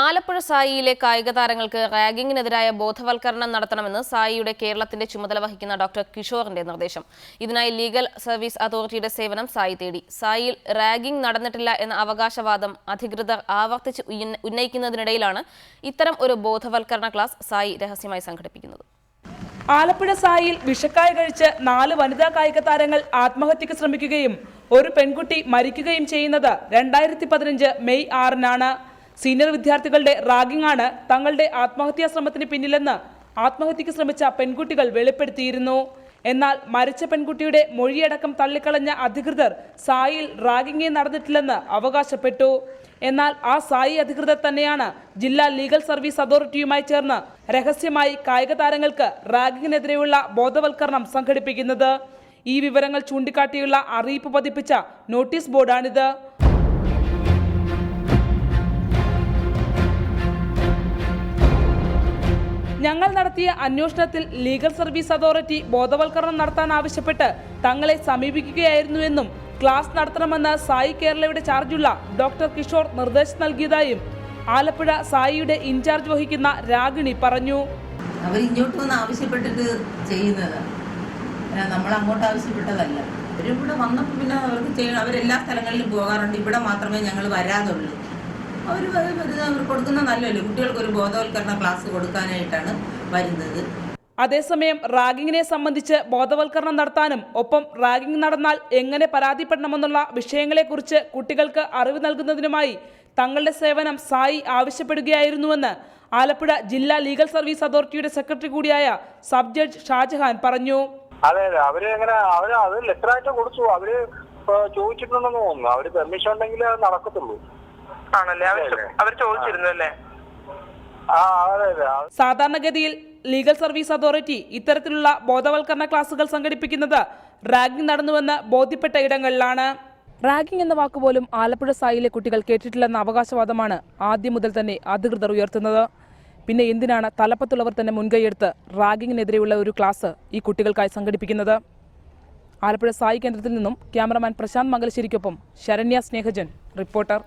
ആലപ്പുഴ സായിയിലെ കായിക താരങ്ങൾക്ക് റാഗിങ്ങിനെതിരായ ബോധവൽക്കരണം നടത്തണമെന്ന് സായിയുടെ കേരളത്തിന്റെ ചുമതല വഹിക്കുന്ന ഡോക്ടർ കിഷോറിന്റെ നിർദ്ദേശം. ഇതിനായി ലീഗൽ സർവീസ് അതോറിറ്റിയുടെ സേവനം സായി തേടി. സായിൽ റാഗിംഗ് നടന്നിട്ടില്ല എന്ന അവകാശവാദം അധികൃതർ ആവർത്തിച്ച് ഉന്നയിക്കുന്നതിനിടയിലാണ് ഇത്തരം ഒരു ബോധവൽക്കരണ ക്ലാസ് സായി രഹസ്യമായി സംഘടിപ്പിക്കുന്നത്. ആലപ്പുഴ സായിൽ വിഷക്കായ കഴിച്ച് നാല് വനിതാ കായിക താരങ്ങൾ ആത്മഹത്യക്ക് ശ്രമിക്കുകയും ഒരു പെൺകുട്ടി മരിക്കുകയും ചെയ്യുന്നത് രണ്ടായിരത്തി പതിനഞ്ച് മെയ് ആറിനാണ്. സീനിയർ വിദ്യാർത്ഥികളുടെ റാഗിംഗ് ആണ് തങ്ങളുടെ ആത്മഹത്യാ ശ്രമത്തിന് പിന്നിലെന്ന് ആത്മഹത്യക്ക് ശ്രമിച്ച പെൺകുട്ടികൾ വെളിപ്പെടുത്തിയിരുന്നു. എന്നാൽ മരിച്ച പെൺകുട്ടിയുടെ മൊഴിയടക്കം തള്ളിക്കളഞ്ഞ അധികൃതർ സായിൽ റാഗിംഗേ നടന്നിട്ടില്ലെന്ന് അവകാശപ്പെട്ടു. എന്നാൽ ആ സായി അധികൃതർ തന്നെയാണ് ജില്ലാ ലീഗൽ സർവീസ് അതോറിറ്റിയുമായി ചേർന്ന് രഹസ്യമായി കായിക താരങ്ങൾക്ക് റാഗിങ്ങിനെതിരെയുള്ള ബോധവൽക്കരണം സംഘടിപ്പിക്കുന്നത്. ഈ വിവരങ്ങൾ ചൂണ്ടിക്കാട്ടിയുള്ള അറിയിപ്പ് പതിപ്പിച്ച നോട്ടീസ് ബോർഡാണിത്. ഞങ്ങൾ നടത്തിയ അന്വേഷണത്തിൽ ലീഗൽ സർവീസ് അതോറിറ്റി ബോധവൽക്കരണം നടത്താൻ ആവശ്യപ്പെട്ട് തങ്ങളെ സമീപിക്കുകയായിരുന്നുവെന്നും ക്ലാസ് നടത്തണമെന്ന് സായി കേരളയുടെ ചാർജുള്ള ഡോക്ടർ കിഷോർ നിർദ്ദേശം നൽകിയതായും ആലപ്പുഴ സായിയുടെ ഇൻചാർജ് വഹിക്കുന്ന രാഗിണി പറഞ്ഞു. അവർ ഇങ്ങോട്ട് വന്ന് ആവശ്യപ്പെട്ടിട്ട് ചെയ്യുന്നത്. നമ്മൾ അങ്ങോട്ട് ആവശ്യപ്പെട്ടതല്ല. അവരിവിടെ വന്നപ്പോൾ പിന്നെ അവർക്ക് ചെയ്യണം. അവരെല്ലാ സ്ഥലങ്ങളിലും പോകാറുണ്ട്. ഇവിടെ മാത്രമേ ഞങ്ങൾ വരാതുള്ളൂ അവർ വരുന്നത് അവർ കൊടുക്കുന്ന നല്ലല്ലേ കുട്ടികൾക്ക് ഒരു ബോധവൽക്കരണ ക്ലാസ് കൊടുക്കാനായിട്ടാണ് വരുന്നത്. അതേസമയം റാഗിങ്ങിനെ സംബന്ധിച്ച് ബോധവൽക്കരണം നടത്താനും ഒപ്പം റാഗിംഗ് നടന്നാൽ എങ്ങനെ പരാതിപ്പെടണമെന്നുള്ള വിഷയങ്ങളെക്കുറിച്ച് കുട്ടികൾക്ക് അറിവ് നൽകുന്നതിനുമായി തങ്ങളുടെ സേവനം സായി ആവശ്യപ്പെടുകയായിരുന്നുവെന്ന് ആലപ്പുഴ ജില്ലാ ലീഗൽ സർവീസ് അതോറിറ്റിയുടെ സെക്രട്ടറി കൂടിയായ സബ് ജഡ്ജ് ഷാജഹാൻ പറഞ്ഞു. അതെ അതെ. അവർ എങ്ങനെ അവർ അത് ലെറ്ററായിട്ട് കൊടുത്തു. അവർ ചോദിച്ചിട്ടുണ്ടെന്ന് തോന്നുന്നു. അവർ പെർമിഷൻ ഉണ്ടെങ്കിൽ അത് നടക്കത്തുള്ളൂ. ആണല്ലേ? അവർ അവർ ചോദിച്ചിരുന്നു അല്ലേ സാധാരണഗതിയിൽ ലീഗൽ സർവീസ് അതോറിറ്റി ഇത്തരത്തിലുള്ള ബോധവൽക്കരണ ക്ലാസുകൾ സംഘടിപ്പിക്കുന്നത് റാഗിംഗ് നടന്നുവെന്ന് ബോധ്യപ്പെട്ട ഇടങ്ങളിലാണ്. റാഗിംഗ് എന്ന വാക്കുപോലും ആലപ്പുഴ സായിലെ കുട്ടികൾ കേട്ടിട്ടില്ലെന്ന അവകാശവാദമാണ് ആദ്യം മുതൽ തന്നെ അധികൃതർ ഉയർത്തുന്നത്. പിന്നെ എന്തിനാണ് തലപ്പത്തുള്ളവർ തന്നെ മുൻകൈയെടുത്ത് റാഗിങ്ങിനെതിരെയുള്ള ഒരു ക്ലാസ് ഈ കുട്ടികൾക്കായി സംഘടിപ്പിക്കുന്നത്? ആലപ്പുഴ സായി കേന്ദ്രത്തിൽ നിന്നും ക്യാമറമാൻ പ്രശാന്ത് മംഗലശ്ശേരിക്കൊപ്പം ശരണ്യ സ്നേഹജൻ റിപ്പോർട്ടർ.